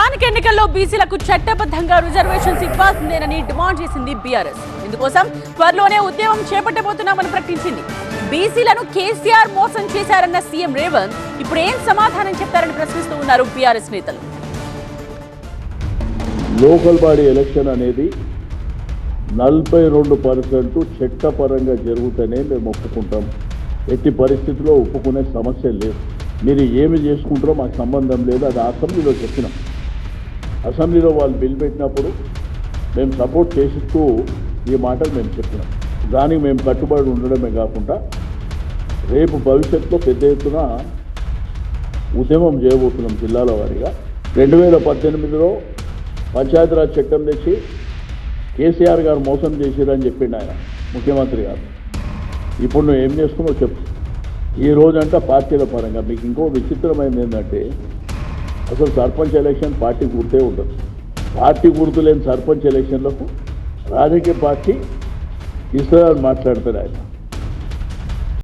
స్థానిక ఎన్నికల్లో బీసీలకు చట్టబద్ధంగా రిజర్వేషన్స్ ఇవ్వాల్సిందేనని డిమాండ్ చేసింది బీఆర్ఎస్. ఇందుకోసం త్వరలోనే ఉద్యమం చేపట్టబోతున్నామని ప్రకటించింది. బీసీలను కేసీఆర్ మోసం చేశారన్న సీఎం రేవంత్ ఇప్పుడు ఏం సమాధానం చెప్తారని ప్రశ్నిస్తూ ఉన్నారు బీఆర్ఎస్ నేతలు. లోకల్ బాడీ ఎలక్షన్ అనేది నలభై రెండు పర్సెంట్ చట్టపరంగా జరుగుతూనే మేము ఒప్పుకుంటాం. ఎట్టి పరిస్థితిలో ఒప్పుకునే సమస్య లేదు. మీరు ఏమి చేసుకుంటారో మాకు సంబంధం లేదు. అది అసెంబ్లీలో చెప్పినాం. అసెంబ్లీలో వాళ్ళు బిల్ పెట్టినప్పుడు మేము సపోర్ట్ చేసిస్తూ ఈ మాటలు మేము చెప్పినాం. దానికి మేము కట్టుబడి ఉండడమే కాకుండా రేపు భవిష్యత్తులో పెద్ద ఎత్తున ఉద్యమం చేయబోతున్నాం జిల్లాల వారీగా. రెండు వేల పద్దెనిమిదిలో పంచాయతీరాజ్ చట్టం తెచ్చి కేసీఆర్ గారు మోసం చేసిరని చెప్పిండు ఆయన ముఖ్యమంత్రి గారు. ఇప్పుడు నువ్వు ఏం చేస్తున్నావు చెప్పు. ఈ రోజంతా పార్టీల పరంగా. మీకు ఇంకో విచిత్రమైనది ఏంటంటే అసలు సర్పంచ్ ఎలక్షన్ పార్టీ గుర్తే ఉండదు. పార్టీ గుర్తు లేని సర్పంచ్ ఎలక్షన్లకు రాజకీయ పార్టీ ఇస్తుందని మాట్లాడతారు ఆయన.